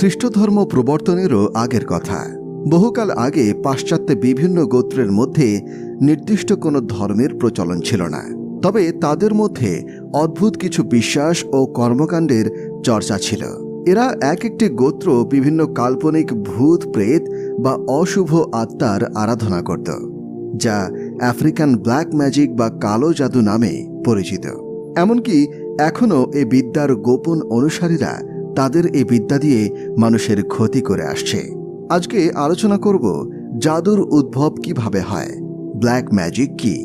খ্রিস্টধর্ম প্রবর্তনেরও আগের কথা। বহুকাল আগে পাশ্চাত্যে বিভিন্ন গোত্রের মধ্যে নির্দিষ্ট কোনো ধর্মের প্রচলন ছিল না। তবে তাদের মধ্যে অদ্ভুত কিছু বিশ্বাস ও কর্মকাণ্ডের চর্চা ছিল। এরা এক একটি গোত্র বিভিন্ন কাল্পনিক ভূত, প্রেত বা অশুভ আত্মার আরাধনা করত, যা আফ্রিকান ব্ল্যাক ম্যাজিক বা কালো জাদু নামে পরিচিত। এমনকি এখনও এ বিদ্যার গোপন অনুসারীরা তাদের এই বিদ্যা দিয়ে মানুষের ক্ষতি করে আসছে। আজকে আলোচনা করব জাদুর উদ্ভব কীভাবে হয় ব্ল্যাক ম্যাজিক কি?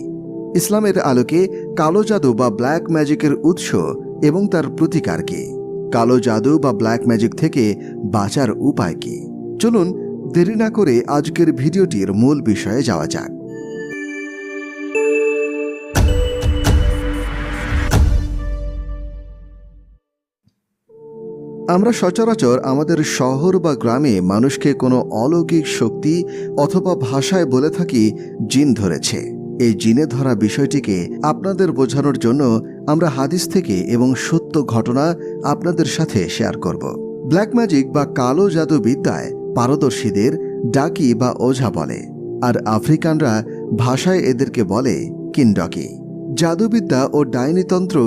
ইসলামের আলোকে কালো জাদু বা ব্ল্যাক ম্যাজিকের উৎস এবং তার প্রতিকার কি? কালো জাদু বা ব্ল্যাক ম্যাজিক থেকে বাঁচার উপায় কি? চলুন দেরি না করে আজকের ভিডিওটির মূল বিষয়ে যাওয়া যাক। আমরা সচরাচর আমাদের শহর বা গ্রামে মানুষকে কোনো অলৌকিক শক্তি অথবা ভাষায় বলে থাকি জিন ধরেছে। এই জিনে ধরা বিষয়টিকে আপনাদের বোঝানোর জন্য আমরা হাদিস থেকে এবং সত্য ঘটনা আপনাদের সাথে শেয়ার করব। ব্ল্যাক ম্যাজিক বা কালো জাদু বিদ্যায় পারদর্শীদের ডাকি বা ওঝা বলে, আর আফ্রিকানরা ভাষায় এদেরকে বলে কিন্ডকি। জাদুবিদ্যা ও ডাইনিতন্ত্র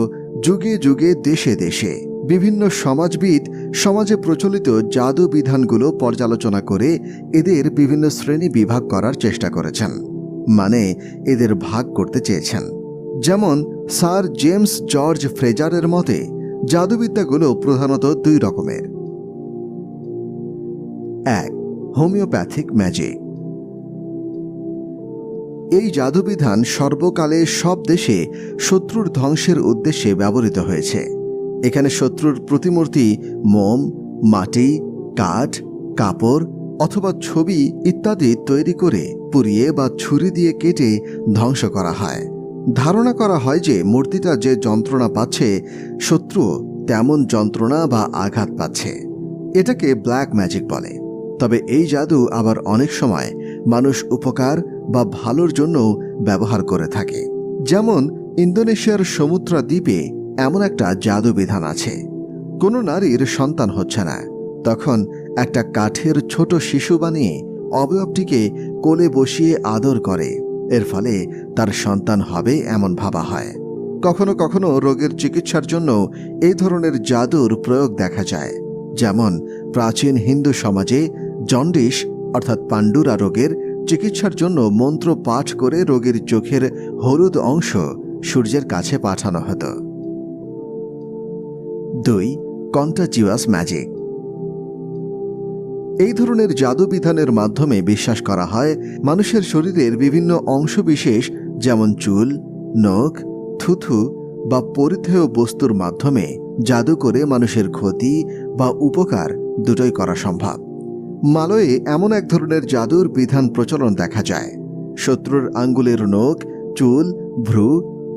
যুগে যুগে দেশে দেশে বিভিন্ন সমাজবিদ সমাজে প্রচলিত জাদু বিধানগুলো পর্যালোচনা করে এদের বিভিন্ন শ্রেণি বিভাগ করার চেষ্টা করেছেন মানে এদের ভাগ করতে চেয়েছেন। যেমন স্যার জেমস জর্জ ফ্রেজারের মতে, জাদুবিদ্যাগুলো প্রধানত দুই রকমের। এক, হোমিওপ্যাথিক ম্যাজিক। এই জাদুবিধান সর্বকালে সব দেশে শত্রুর ধ্বংসের উদ্দেশ্যে ব্যবহৃত হয়েছে। এখানে শত্রুর প্রতিমূর্তি মোম, মাটি, কাঠ, কাপড় অথবা ছবি ইত্যাদি তৈরি করে পুড়িয়ে বা ছুরি দিয়ে কেটে ধ্বংস করা হয়। ধারণা করা হয় যে মূর্তিটা যে যন্ত্রণা পাচ্ছে, শত্রু তেমন যন্ত্রণা বা আঘাত পাচ্ছে। এটাকে ব্ল্যাক ম্যাজিক বলে। তবে এই জাদু আবার অনেক সময় মানুষ উপকার বা ভালোর জন্য ব্যবহার করে থাকে। যেমন ইন্দোনেশিয়ার সমুদ্রা দ্বীপে এমন একটা জাদু বিধান আছে। কোনো নারীর সন্তান হচ্ছে না। তখন একটা কাঠের ছোট শিশু বানিয়ে অবয়বটিকে কোলে বসিয়ে আদর করে। এর ফলে তার সন্তান হবে এমন ভাবা হয়। কখনো কখনো রোগের চিকিৎসার জন্য এই ধরনের জাদুর প্রয়োগ দেখা যায়। যেমন প্রাচীন হিন্দু সমাজে জন্ডিস, অর্থাৎ পাণ্ডুরা রোগের চিকিৎসার জন্য মন্ত্র পাঠ করে রোগীর চোখের হলুদ অংশ সূর্যের কাছে পাঠানো হতো। দুই কন্টাজিউয়াস ম্যাজিক। এই ধরনের জাদু বিধানের মাধ্যমে বিশ্বাস করা হয় মানুষের শরীরের বিভিন্ন অংশবিশেষ যেমন চুল, নখ, থুথু বা পরিধেয় বস্তুর মাধ্যমে জাদু করে মানুষের ক্ষতি বা উপকার দুটোই করা সম্ভব। মালয়ে এমন এক ধরনের জাদুর বিধান প্রচলন দেখা যায়। শত্রুর আঙ্গুলের নখ, চুল, ভ্রু,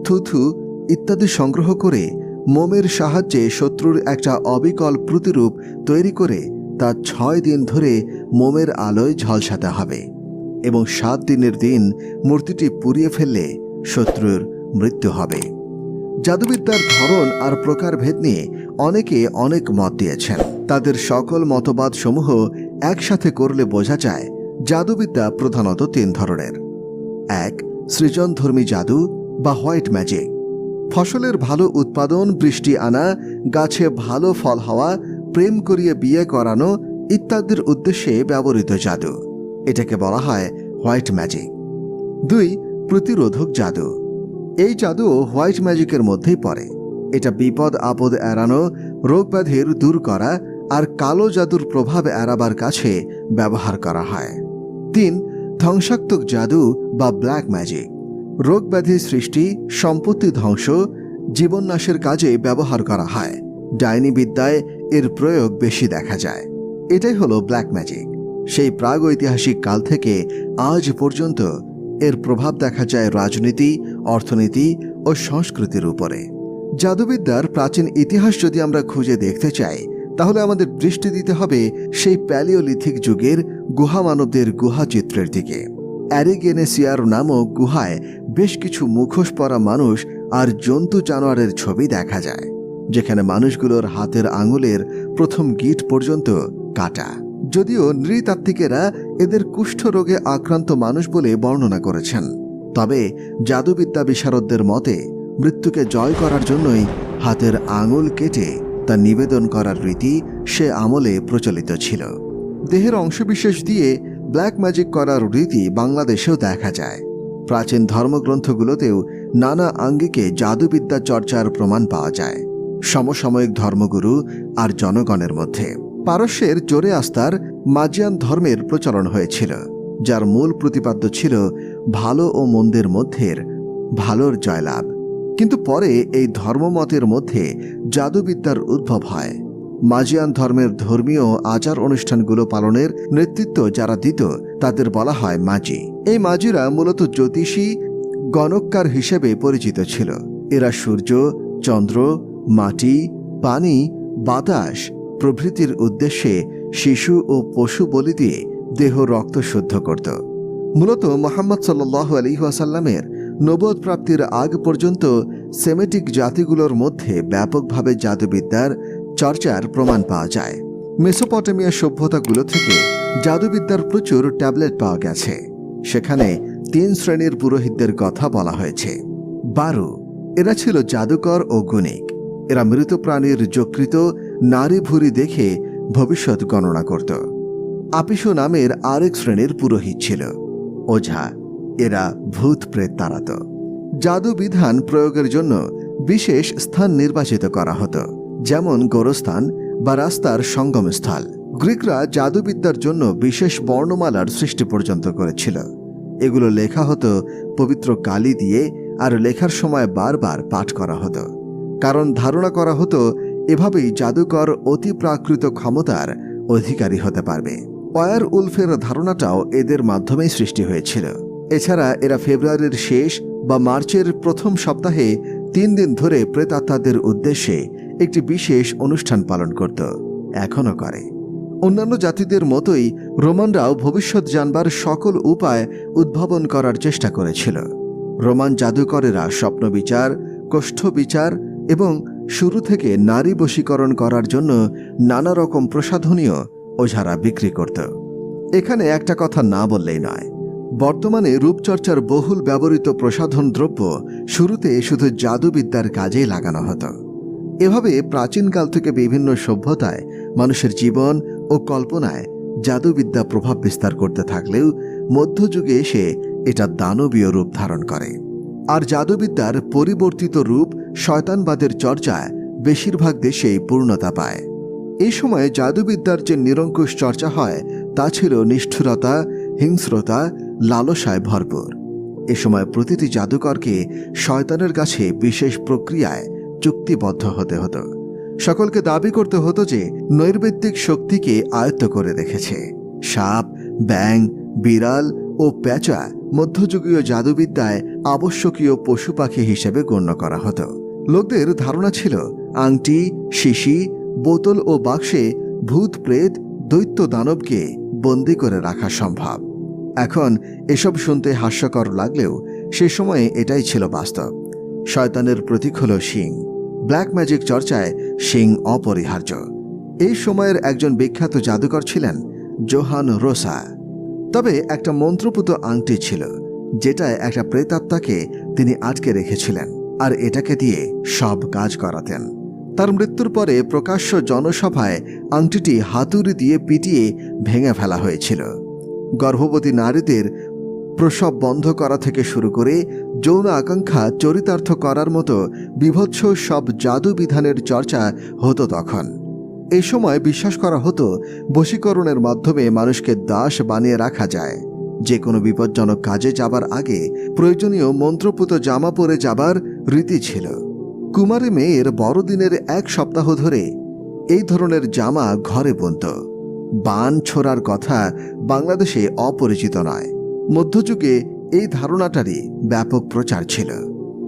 থুথু ইত্যাদি সংগ্রহ করে মোমের সাহায্যে শত্রুর একটা অবিকল প্রতিরূপ তৈরি করে তা ছয় দিন ধরে মোমের আলোয় ঝলসাতে হবে এবং সাত দিনের দিন মূর্তিটি পুড়িয়ে ফেললে শত্রুর মৃত্যু হবে। জাদুবিদ্যার ধরন আর প্রকারভেদ নিয়ে অনেকে অনেক মত দিয়েছেন। তাদের সকল মতবাদ সমূহ একসাথে করলে বোঝা যায় জাদুবিদ্যা প্রধানত তিন ধরনের। এক, সৃজনধর্মী জাদু বা হোয়াইট ম্যাজিক। ফসলের ভালো উৎপাদন, বৃষ্টি আনা, গাছে ভালো ফল হওয়া, প্রেম করিয়ে বিয়ে করানো ইত্যাদির উদ্দেশ্যে ব্যবহৃত জাদু। এটাকে বলা হয় হোয়াইট ম্যাজিক। দুই, প্রতিরোধক জাদু। এই জাদু হোয়াইট ম্যাজিকের মধ্যেই পড়ে। এটা বিপদ, আপদ এড়ানো রোগব্যাধির দূর করা আর কালো জাদুর প্রভাব এড়াবার কাছে ব্যবহার করা হয়। তিন, ধ্বংসাত্মক জাদু বা ব্ল্যাক ম্যাজিক। রোগব্যাধি সৃষ্টি, সম্পত্তি ধ্বংস, জীবননাশের কাজে ব্যবহার করা হয়। ডাইনি বিদ্যায় এর প্রয়োগ বেশি দেখা যায়। এটাই হলো ব্ল্যাক ম্যাজিক। সেই প্রাগৈতিহাসিক কাল থেকে আজ পর্যন্ত এর প্রভাব দেখা যায় রাজনীতি, অর্থনীতি ও সংস্কৃতির উপরে। জাদুবিদ্যার প্রাচীন ইতিহাস যদি আমরা খুঁজে দেখতে চাই, তাহলে আমাদের দৃষ্টি দিতে হবে সেই প্যালিওলিথিক যুগের গুহা মানবদের গুহা চিত্রের দিকে। অ্যারিগেনেসিয়ার নামক গুহায় বেশ কিছু মুখোশ পরা মানুষ আর জন্তু জানোয়ারের ছবি দেখা যায়, যেখানে মানুষগুলোর হাতের আঙুলের প্রথম গিট পর্যন্ত কাটা। যদিও নৃতাত্ত্বিকেরা এদের কুষ্ঠ রোগে আক্রান্ত মানুষ বলে বর্ণনা করেছেন, তবে জাদুবিদ্যা বিশারদদের মতে মৃত্যুকে জয় করার জন্যই হাতের আঙুল কেটে তা নিবেদন করার রীতি সে আমলে প্রচলিত ছিল। দেহের অংশবিশেষ দিয়ে ব্ল্যাক ম্যাজিক করার রীতি বাংলাদেশেও দেখা যায়। প্রাচীন ধর্মগ্রন্থগুলোতেও নানা আঙ্গিকে জাদুবিদ্যা চর্চার প্রমাণ পাওয়া যায়। সমসাময়িক ধর্মগুরু আর জনগণের মধ্যে। পারস্যের জোরে আস্তার মাজিয়ান ধর্মের প্রচলন হয়েছিল, যার মূল প্রতিপাদ্য ছিল ভালো ও মন্দের মধ্যের ভালোর জয়লাভ। কিন্তু পরে এই ধর্মমতের মধ্যে জাদুবিদ্যার উদ্ভব হয়। মাজিয়ান ধর্মের ধর্মীয় আচার অনুষ্ঠানগুলো পালনের নেতৃত্ব যারা দিত, তাদের বলা হয় মাজি। এই মাজিরা মূলত জ্যোতিষী গণককার হিসেবে পরিচিত ছিল। এরা সূর্য, চন্দ্র, মাটি, পানি, বাতাস প্রভৃতির উদ্দেশ্যে শিশু ও পশু বলি দিয়ে দেহ রক্ত শুদ্ধ করত। মূলত মোহাম্মদ সাল্লাহ আলিহাসাল্লামের নবোধ প্রাপ্তির আগ পর্যন্ত সেমেটিক জাতিগুলোর মধ্যে ব্যাপকভাবে জাদুবিদ্যার চর্চার প্রমাণ পাওয়া যায়। মেসোপটেমিয়া সভ্যতাগুলো থেকে জাদুবিদ্যার প্রচুর ট্যাবলেট পাওয়া গেছে। সেখানে তিন শ্রেণির পুরোহিতদের কথা বলা হয়েছে। বারু, এরা ছিল জাদুকর ও গুণিক। এরা মৃত প্রাণীর যকৃত নারী ভুরি দেখে ভবিষ্যৎ গণনা করত। আপিসু নামের আরেক শ্রেণির পুরোহিত ছিল। ওঝা, এরা ভূত প্রেত তাড়াত। জাদু বিধান প্রয়োগের জন্য বিশেষ স্থান নির্বাচিত করা হতো। যেমন গোরস্থান বা রাস্তার সঙ্গমস্থল। গ্রিকরা জাদুবিদ্যার জন্য বিশেষ বর্ণমালার সৃষ্টি পর্যন্ত করেছিল। এগুলো লেখা হতো পবিত্র কালি দিয়ে আর লেখার সময় বারবার পাঠ করা হতো। কারণ ধারণা করা হতো এভাবেই জাদুকর অতি প্রাকৃত ক্ষমতার অধিকারী হতে পারবে। পয়ার উলফের ধারণাটাও এদের মাধ্যমেই সৃষ্টি হয়েছিল। এছাড়া এরা ফেব্রুয়ারির শেষ বা মার্চের প্রথম সপ্তাহে তিন দিন ধরে প্রেতাত্মাদের উদ্দেশ্যে একটি বিশেষ অনুষ্ঠান পালন করত, এখনও করে। অন্যান্য জাতিদের মতোই রোমানরাও ভবিষ্যৎ জানবার সকল উপায় উদ্ভাবন করার চেষ্টা করেছিল। রোমান জাদুকরেরা স্বপ্ন বিচার বিচার এবং শুরু থেকে নারী বশীকরণ করার জন্য নানা রকম প্রসাধনীয় ওঝারা বিক্রি করত। এখানে একটা কথা না বললেই নয়, বর্তমানে রূপচর্চার বহুল ব্যবহৃত প্রসাধন দ্রব্য শুরুতে শুধু জাদুবিদ্যার কাজেই লাগানো হতো। এভাবে প্রাচীনকাল থেকে বিভিন্ন সভ্যতায় মানুষের জীবন ও কল্পনায় জাদুবিদ্যা প্রভাব বিস্তার করতে থাকলেও মধ্যযুগে এসে এটা দানবীয় রূপ ধারণ করে। আর জাদুবিদ্যার পরিবর্তিত রূপ শয়তানবাদের চর্চায় বেশিরভাগ দেশেই পূর্ণতা পায়। এই সময়ে জাদুবিদ্যার যে নিরঙ্কুশ চর্চা হয়, তা ছিল নিষ্ঠুরতা, হিংস্রতা, লালসায় ভরপুর। এ সময় প্রতিটি জাদুকরকে শয়তানের কাছে বিশেষ প্রক্রিয়ায় চুক্তিবদ্ধ হতে হতো। সকলকে দাবি করতে হতো যে নৈর্বেদ্যিক শক্তিকে আয়ত্ত করে রেখেছে। সাপ ব্যাং বিড়াল ও প্যাঁচা মধ্যযুগীয় জাদুবিদ্যায় আবশ্যকীয় পশু পাখি হিসেবে গণ্য করা হতো। লোকদের ধারণা ছিল, আংটি, শিশি, বোতল ও বাক্সে ভূত প্রেত, দৈত্য দানবকে বন্দি করে রাখা সম্ভব। এখন এসব শুনতে হাস্যকর লাগলেও সে সময়ে এটাই ছিল বাস্তব। শয়তানের প্রতীক হল শিং। ব্ল্যাক ম্যাজিক চর্চায় শিং অপরিহার্য। এই সময়ের একজন বিখ্যাত জাদুকর ছিলেন জোহান রোসা। তবে একটা মন্ত্রপুত আংটি ছিল, যেটায় একটা প্রেতাত্মাকে তিনি আটকে রেখেছিলেন, আর এটাকে দিয়ে সব কাজ করাতেন। তার মৃত্যুর পরে প্রকাশ্য জনসভায় আংটিটি হাতুড়ি দিয়ে পিটিয়ে ভেঙে ফেলা হয়েছিল। গর্ভবতী নারীদের প্রসব বন্ধ করা থেকে শুরু করে যৌন আকাঙ্ক্ষা চরিতার্থ করার মতো বিভৎস সব জাদু বিধানের চর্চা হতো তখন। এই সময় বিশ্বাস করা হতো বশীকরণের মাধ্যমে মানুষকে দাস বানিয়ে রাখা যায়। যে কোনো বিপজ্জনক কাজে যাবার আগে প্রয়োজনীয় মন্ত্রপুত জামা পরে যাবার রীতি ছিল। কুমারী মেয়ের বড়দিনের এক সপ্তাহ ধরে এই ধরনের জামা ঘরে বুনত। বান ছোড়ার কথা বাংলাদেশে অপরিচিত নয়। মধ্যযুগে এই ধারণাটারই ব্যাপক প্রচার ছিল।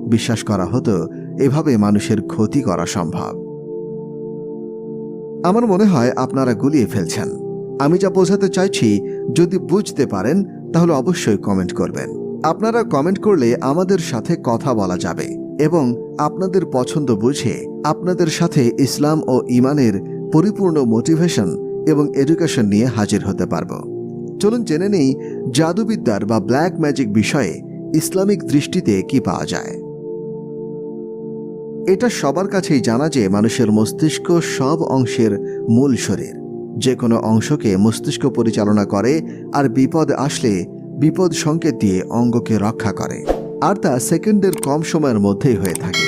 বিশ্বাস করা হতো, এভাবে মানুষের ক্ষতি করা সম্ভব। আমার মনে হয় আপনারা গুলিয়ে ফেলছেন। আমি যা বোঝাতে চাইছি, যদি বুঝতে পারেন, তাহলে অবশ্যই কমেন্ট করবেন। আপনারা কমেন্ট করলে আমাদের সাথে কথা বলা যাবে এবং আপনাদের পছন্দ বুঝে আপনাদের সাথে ইসলাম ও ইমানের পরিপূর্ণ মোটিভেশন এবং এডুকেশন নিয়ে হাজির হতে পারব। চলুন জেনে নেই জাদুবিদ্যার বা ব্ল্যাক ম্যাজিক বিষয়ে ইসলামিক দৃষ্টিতে কি পাওয়া যায়। এটা সবার কাছেই জানা যে মানুষের মস্তিষ্ক সব অংশের মূল শরীর। যে কোনো অংশকে মস্তিষ্ক পরিচালনা করে আর বিপদ আসলে বিপদ সংকেত দিয়ে অঙ্গকে রক্ষা করে। আর তা সেকেন্ডের কম সময়ের মধ্যেই হয়ে থাকে।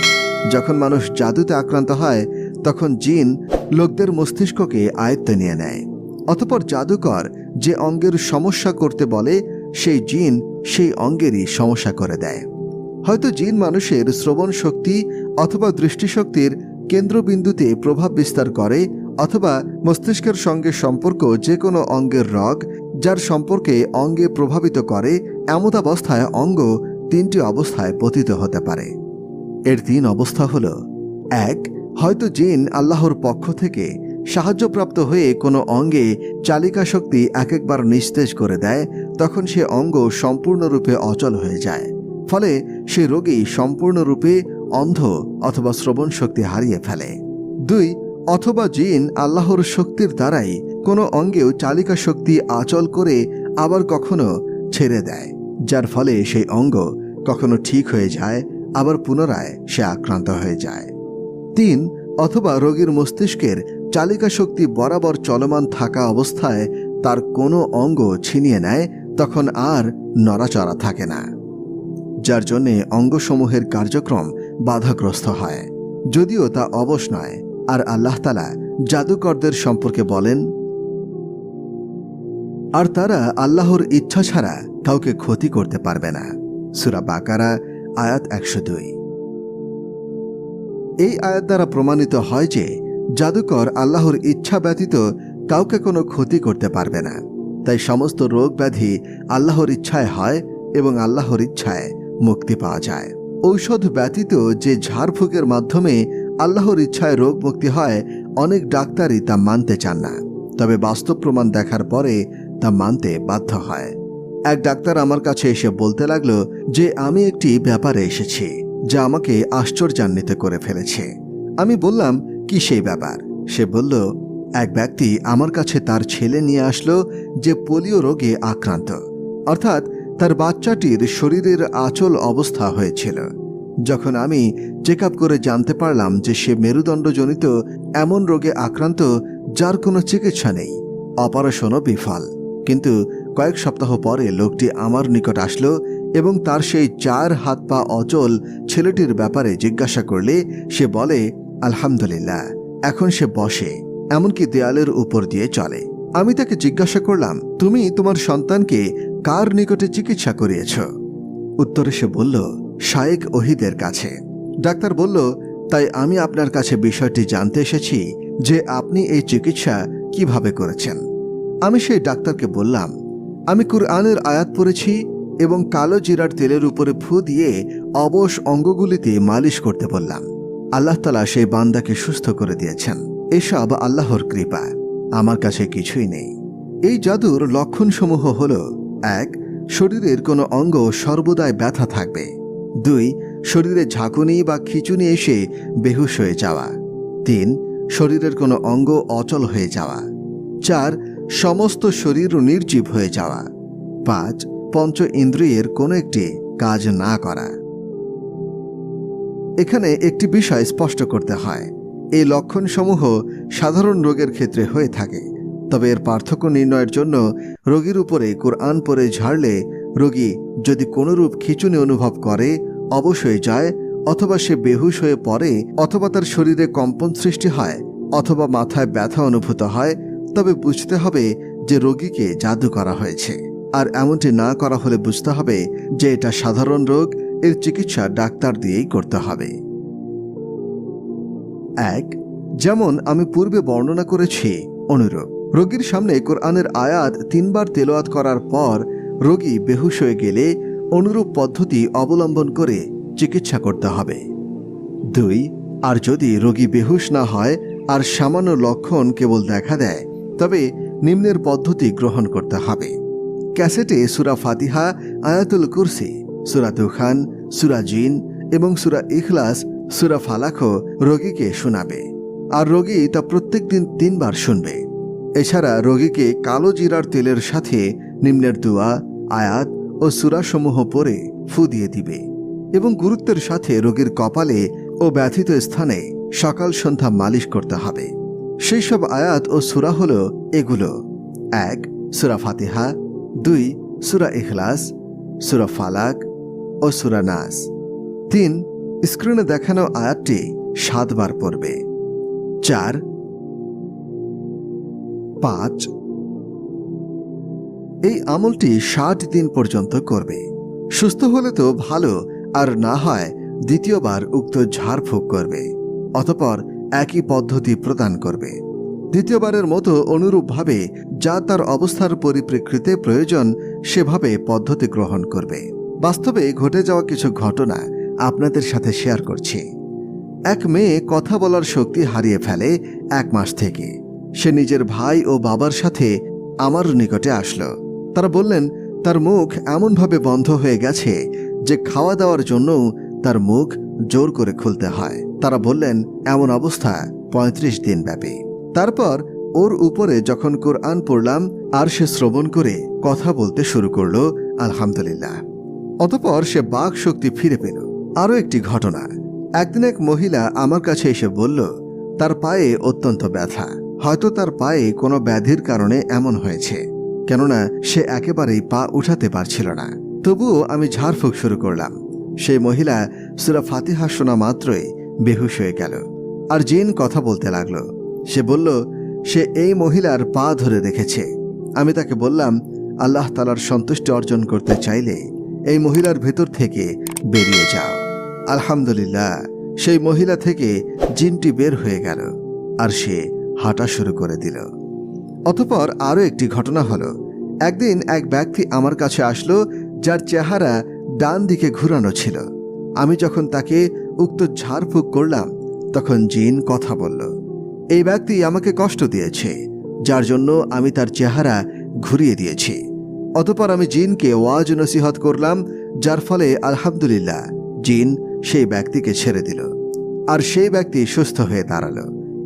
যখন মানুষ জাদুতে আক্রান্ত হয়, তখন জিন লোকদের মস্তিষ্ককে আয়ত্তে নিয়ে নেয়। অতপর জাদুকর যে অঙ্গের সমস্যা করতে বলে, সেই জিন সেই অঙ্গেরই সমস্যা করে দেয়। হয়তো জিন মানুষের শ্রবণ শক্তি অথবা দৃষ্টিশক্তির কেন্দ্রবিন্দুতে প্রভাব বিস্তার করে, অথবা মস্তিষ্কের সঙ্গে সম্পর্ক যে কোনো অঙ্গের রগ, যার সম্পর্কে অঙ্গে প্রভাবিত করে, এমত অবস্থায় অঙ্গ তিনটি অবস্থায় পতিত হতে পারে। এর তিন অবস্থা হল, এক, হয়তো জিন আল্লাহর পক্ষ থেকে সাহায্যপ্রাপ্ত হয়ে কোনো অঙ্গে চালিকা শক্তি এক একবার নিস্তেজ করে দেয়, তখন সে অঙ্গ সম্পূর্ণরূপে অচল হয়ে যায়। ফলে সে রোগী সম্পূর্ণরূপে অন্ধ অথবা শ্রবণ শক্তি হারিয়ে ফেলে। দুই, অথবা জিন আল্লাহর শক্তির দ্বারাই কোনো অঙ্গেও চালিকা শক্তি আচল করে আবার কখনো ছেড়ে দেয়, যার ফলে সেই অঙ্গ কখনো ঠিক হয়ে যায়, আবার পুনরায় সে আক্রান্ত হয়ে যায়। তিন, অথবা রোগীর মস্তিষ্কের চালিকা শক্তি বরাবর চলমান থাকা অবস্থায় তার কোনো অঙ্গ ছিনিয়ে নেয়, তখন আর নড়াচড়া থাকে না, যার জন্যে অঙ্গসমূহের কার্যক্রম বাধাগ্রস্ত হয়। যদিও তা অবশ নয়, আর আল্লাহ তালা জাদুকরদের সম্পর্কে বলেন, আর তারা আল্লাহর ইচ্ছা ছাড়া কাউকে ক্ষতি করতে পারবে না। সুরা বাকারা, আয়াত একশো দুই। এই আয়াত দ্বারা প্রমাণিত হয় যে জাদুকর আল্লাহর ইচ্ছা ব্যতীত কাউকে কোনো ক্ষতি করতে পারবে না। তাই সমস্ত রোগ ব্যাধি আল্লাহর ইচ্ছায় হয় এবং আল্লাহর ইচ্ছায় মুক্তি পাওয়া যায়। ঔষধ ব্যতীত যে ঝাড়ফুঁকের মাধ্যমে আল্লাহর ইচ্ছায় রোগ মুক্তি হয়, অনেক ডাক্তারই তা মানতে চান না। তবে বাস্তব প্রমাণ দেখার পরে তা মানতে বাধ্য হয়। এক ডাক্তার আমার কাছে এসে বলতে লাগল যে, আমি একটি ব্যাপারে এসেছি, যা আমাকে আশ্চর্যান্বিত করে ফেলেছে। আমি বললাম কি সেই ব্যাপার? সে বলল, এক ব্যক্তি আমার কাছে তার ছেলে নিয়ে আসলো যে পোলিও রোগে আক্রান্ত। অর্থাৎ তার বাচ্চাটির শরীরের আচল অবস্থা হয়েছিল। যখন আমি চেক করে জানতে পারলাম যে সে মেরুদণ্ডজনিত এমন রোগে আক্রান্ত, যার কোনো চিকিৎসা নেই, অপারেশনও বিফল। কিন্তু কয়েক সপ্তাহ পরে লোকটি আমার নিকট আসলো এবং তার সেই চার হাত পা অচল ছেলেটির ব্যাপারে জিজ্ঞাসা করলে সে বলে আলহামদুলিল্লাহ, এখন সে বসে, এমনকি দেয়ালের উপর দিয়ে চলে। আমি তাকে জিজ্ঞাসা করলাম, তুমি তোমার সন্তানকে কার নিকটে চিকিৎসা করিয়েছ? উত্তরে সে বলল, শায়েক ওহিদের কাছে। ডাক্তার বলল, তাই আমি আপনার কাছে বিষয়টি জানতে এসেছি যে আপনি এই চিকিৎসা কীভাবে করেছেন? আমি সেই ডাক্তারকে বললাম, আমি কুরআনের আয়াত পড়েছি এবং কালো জিরার তেলের উপরে ফু দিয়ে অবশ অঙ্গগুলিতে মালিশ করতে বললাম। আল্লাহ তালা সেই বান্দাকে সুস্থ করে দিয়েছেন। এসব আল্লাহর কৃপা। আমার কাছে কিছুই নেই। এই জাদুর লক্ষণসমূহ হল, এক, শরীরের কোনো অঙ্গ সর্বদাই ব্যথা থাকবে। দুই, শরীরে ঝাঁকুনি বা খিচুনি এসে বেহুশ হয়ে যাওয়া। তিন, শরীরের কোনো অঙ্গ অচল হয়ে যাওয়া। চার, সমস্ত শরীর নির্জীব হয়ে যাওয়া। পাঁচ, পঞ্চ ইন্দ্রিয়ের কোনো একটি কাজ না করা। এখানে একটি বিষয় স্পষ্ট করতে হয়। এই লক্ষণসমূহ সাধারণ রোগের ক্ষেত্রে হয়ে থাকে, তবে এর পার্থক্য নির্ণয়ের জন্য রোগীর উপরে কোরআন পরে ঝাড়লে রোগী যদি কোনোরূপ খিচুনি অনুভব করে, অবশ্যই যায়, অথবা সে বেহুশ হয়ে পড়ে, অথবা তার শরীরে কম্পন সৃষ্টি হয়, অথবা মাথায় ব্যথা অনুভূত হয়, তবে বুঝতে হবে যে রোগীকে জাদু করা হয়েছে। আর এমনটি না করা হলে বুঝতে হবে যে এটা সাধারণ রোগ এর চিকিৎসা ডাক্তার দিয়েই করতে হবে। এক, যেমন আমি পূর্বে বর্ণনা করেছি, অনুরূপ। রোগীর সামনে কোরআনের আয়াত তিনবার তেলোয়াত করার পর রোগী বেহুশ হয়ে গেলে অনুরূপ পদ্ধতি অবলম্বন করে চিকিৎসা করতে হবে। দুই, আর যদি রোগী বেহুশ না হয় আর সামান্য লক্ষণ কেবল দেখা দেয়, তবে নিম্নের পদ্ধতি গ্রহণ করতে হবে। ক্যাসেটে সুরা ফাতিহা, আয়াতুল কুরসি, সুরা দুখান সুরা জিন এবং সুরা ইখলাস, সুরা ফালাখও রোগীকে শোনাবে। আর রোগী তা প্রত্যেক দিন তিনবার শুনবে। এছাড়া রোগীকে কালো জিরার তেলের সাথে নিম্নের দোয়া, আয়াত ও সুরাসমূহ পরে ফু দিয়ে দিবে এবং গুরুত্বের সাথে রোগীর কপালে ও ব্যথিত স্থানে সকাল সন্ধ্যা মালিশ করতে হবে। সেই সব আয়াত ও সুরা হল এগুলো। এক, সুরা ফাতিহা। দুই, সুরা ইখলাস। সুরা ফালাক। ও সুরা নাস। তিন, স্ক্রিনে দেখানো আয়াতটি সাতবার পড়বে। চার, পাঁচ, এই আমলটি ষাট দিন পর্যন্ত করবে। সুস্থ হলে তো ভালো, আর না হয় দ্বিতীয়বার উক্ত ঝাড়ফুঁক করবে, অতপর একই পদ্ধতি প্রদান করবে। দ্বিতীয়বারের মতো অনুরূপভাবে যা তার অবস্থার পরিপ্রেক্ষিতে প্রয়োজন, সেভাবে পদ্ধতি গ্রহণ করবে। বাস্তবে ঘটে যাওয়া কিছু ঘটনা আপনাদের সাথে শেয়ার করছি। এক মেয়ে কথা বলার শক্তি হারিয়ে ফেলে এক মাস থেকে। সে নিজের ভাই ও বাবার সাথে আমার নিকটে আসলো। তারা বললেন, তার মুখ এমনভাবে বন্ধ হয়ে গেছে যে খাওয়া দাওয়ার জন্যও তার মুখ জোর করে খুলতে হয়। তারা বললেন, এমন অবস্থা ৩৫ দিন ব্যাপী। তারপর ওর উপরে যখন কোরআন পড়লাম, আর সে শ্রবণ করে কথা বলতে শুরু করল, আলহামদুলিল্লাহ। অতপর সে বাক শক্তি ফিরে পেল। আরও একটি ঘটনা। একদিন এক মহিলা আমার কাছে এসে বলল, তার পায়ে অত্যন্ত ব্যথা। হয়তো তার পায়ে কোনো ব্যাধির কারণে এমন হয়েছে, কেননা সে একেবারেই পা উঠাতে পারছিল না। তবুও আমি ঝাড়ফুঁক শুরু করলাম। সেই মহিলা সুরা ফাতিহা শোনা মাত্রই বেহুশ হয়ে গেল আর জিন কথা বলতে লাগল। সে বলল, সে এই মহিলার পা ধরে রেখেছে আমি তাকে বললাম, আল্লাহ তালার সন্তুষ্টি অর্জন করতে চাইলে এই মহিলার ভেতর থেকে বেরিয়ে যাও। আলহামদুলিল্লাহ, সেই মহিলা থেকে জিনটি বের হয়ে গেল আর সে হাঁটা শুরু করে দিল। অতপর আরও একটি ঘটনা হলো। একদিন এক ব্যক্তি আমার কাছে আসলো, যার চেহারা ডান দিকে ঘুরানো ছিল। আমি যখন তাকে উক্ত ঝাড়ফুঁক করলাম, তখন জিন কথা বলল, এই ব্যক্তি আমাকে কষ্ট দিয়েছে, যার জন্য আমি তার চেহারা ঘুরিয়ে দিয়েছি। অতপর আমি জিনকে ওয়াজ নসিহত করলাম, যার ফলে আলহামদুলিল্লাহ জিন সেই ব্যক্তিকে ছেড়ে দিল। আর সেই ব্যক্তি সুস্থ হয়ে দাঁড়াল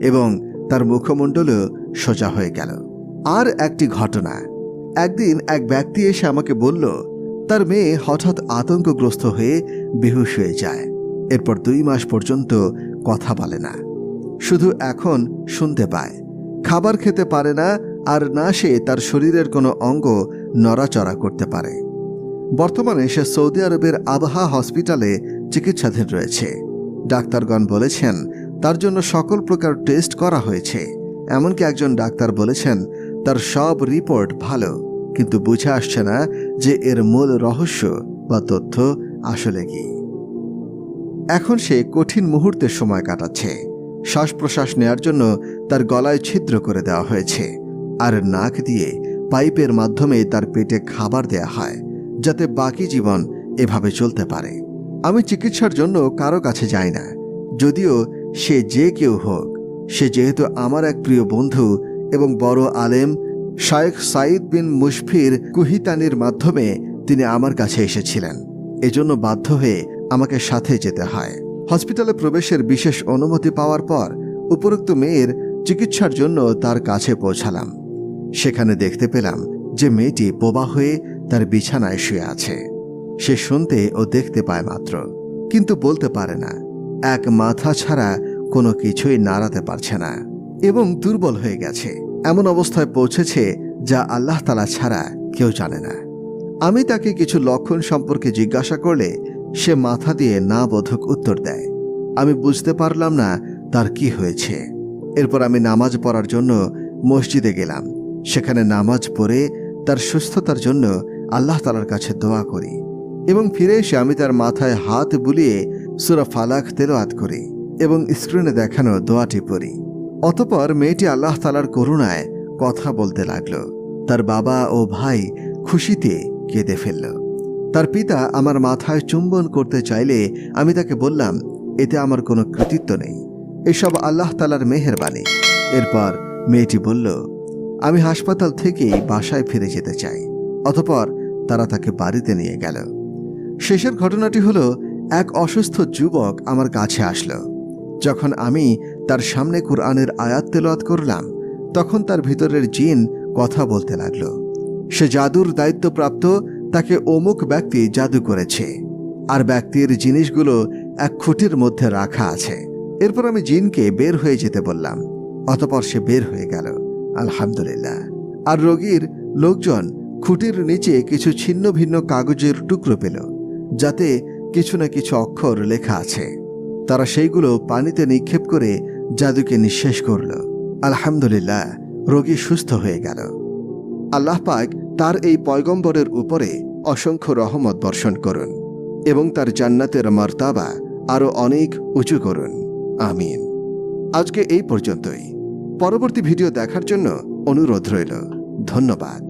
এবং তার মুখমণ্ডলও সোজা হয়ে গেল। আর একটি ঘটনা। একদিন এক ব্যক্তি এসে আমাকে বলল, তার মেয়ে হঠাৎ আতঙ্কগ্রস্ত হয়ে বেহুশ হয়ে যায়। এরপর দুই মাস পর্যন্ত কথা বলে না। শুধু এখন শুনতে পায়। খাবার খেতে পারে না, আর না সে তার শরীরের কোনো অঙ্গ নড়াচড়া করতে পারে। বর্তমানে সে সৌদি আরবের আবহা হসপিটালে চিকিৎসাধীন রয়েছে। ডাক্তারগণ বলেছেন, তার জন্য সকল প্রকার টেস্ট করা হয়েছে। এমনকি একজন ডাক্তার বলেছেন, তার সব রিপোর্ট ভালো, কিন্তু বুঝে আসছে না যে এর মূল রহস্য বা তথ্য আসলে কি। এখন সে কঠিন মুহূর্তের সময় কাটাচ্ছে। শ্বাস প্রশ্বাস নেয়ার জন্য তার গলায় ছিদ্র করে দেওয়া হয়েছে, আর নাক দিয়ে পাইপের মাধ্যমে তার পেটে খাবার দেয়া হয়, যাতে বাকি জীবন এভাবে চলতে পারে। আমি চিকিৎসার জন্য কারও কাছে যাই না, যদিও সে যে কেউ হোক। সে যেহেতু আমার এক প্রিয় বন্ধু এবং বড় আলেম, শায়েখ সাইদ বিন মুশফির কুহিতানির মাধ্যমে তিনি আমার কাছে এসেছিলেন। এজন্য বাধ্য হয়ে আমাকে সাথে যেতে হয়। হসপিটালে প্রবেশের বিশেষ অনুমতি পাওয়ার পর উপরোক্ত মেয়ের চিকিৎসার জন্য তার কাছে পৌঁছালাম। সেখানে দেখতে পেলাম যে মেয়েটি বোবা হয়ে তার বিছানায় শুয়ে আছে। সে শুনতে ও দেখতে পায় মাত্র, কিন্তু বলতে পারে না। এক মাথা ছাড়া কোনো কিছুই নাড়াতে পারছে না এবং দুর্বল হয়ে গেছে। এমন অবস্থায় পৌঁছেছে যা আল্লাহ তালা ছাড়া কেউ জানে না। আমি তাকে কিছু লক্ষণ সম্পর্কে জিজ্ঞাসা করলে সে মাথা দিয়ে না বোধক উত্তর দেয়। আমি বুঝতে পারলাম না তার কি হয়েছে। এরপর আমি নামাজ পড়ার জন্য মসজিদে গেলাম। সেখানে নামাজ পড়ে তার সুস্থতার জন্য আল্লাহ তালার কাছে দোয়া করি এবং ফিরে এসে আমি তার মাথায় হাত বুলিয়ে সুরা ফালাক তেলোয়াত করি এবং স্ক্রিনে দেখানো দোয়াটি পড়ি। অতপর মেয়েটি আল্লাহ তালার করুণায় কথা বলতে লাগল। তার বাবা ও ভাই খুশিতে কেঁদে ফেলল। তার পিতা আমার মাথায় চুম্বন করতে চাইলে আমি তাকে বললাম, এতে আমার কোনো কৃতিত্ব নেই। এসব আল্লাহ তালার মেহেরবানি। এরপর মেয়েটি বলল আমি হাসপাতাল থেকেই বাসায় ফিরে যেতে চাই, অতপর তারা তাকে বাড়িতে নিয়ে গেল। শেষের ঘটনাটি হলো, এক অসুস্থ যুবক আমার কাছে আসলো। যখন আমি তার সামনে কোরআনের আয়াত তেলাওয়াত করলাম, তখন তার ভিতরের জিন কথা বলতে লাগল। সে জাদুর দায়িত্বপ্রাপ্ত, তাকে অমুক ব্যক্তি জাদু করেছে। আর ব্যক্তির জিনিসগুলো এক খুঁটির মধ্যে রাখা আছে। এরপর আমি জিনকে বের হয়ে যেতে বললাম, অতপর সে বের হয়ে গেল। আলহামদুলিল্লাহ। আর রোগীর লোকজন খুঁটির নিচে কিছু ছিন্ন ভিন্ন কাগজের টুকরো পেল, যাতে কিছু না কিছু অক্ষর লেখা আছে। তারা সেইগুলো পানিতে নিক্ষেপ করে জাদুকে নিঃশেষ করল। আলহামদুলিল্লাহ, রোগী সুস্থ হয়ে গেল। আল্লাহ পাক তার এই পয়গম্বরের উপরে অসংখ্য রহমত বর্ষণ করুন এবং তার জান্নাতের মর্তাবা আরও অনেক উঁচু করুন। আমিন। আজকে এই পর্যন্তই। পরবর্তী ভিডিও দেখার জন্য অনুরোধ রইল। ধন্যবাদ।